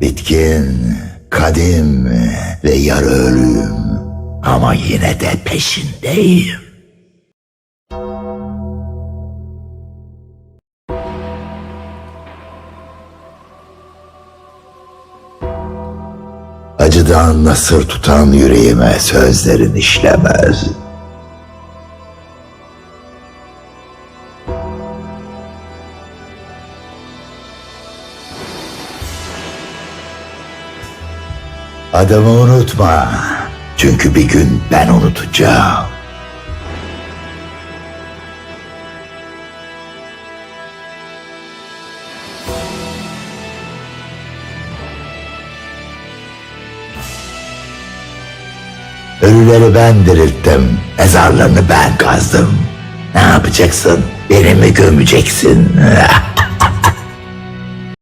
Bitkin, kadim ve yarı ölüm. Ama yine de peşindeyim. Acıdan nasır tutan yüreğime sözlerin işlemez. Adımı unutma. Çünkü bir gün ben unutacağım. Ölüleri ben dirilttim. Mezarlarını ben kazdım. Ne yapacaksın? Beni mi gömeceksin?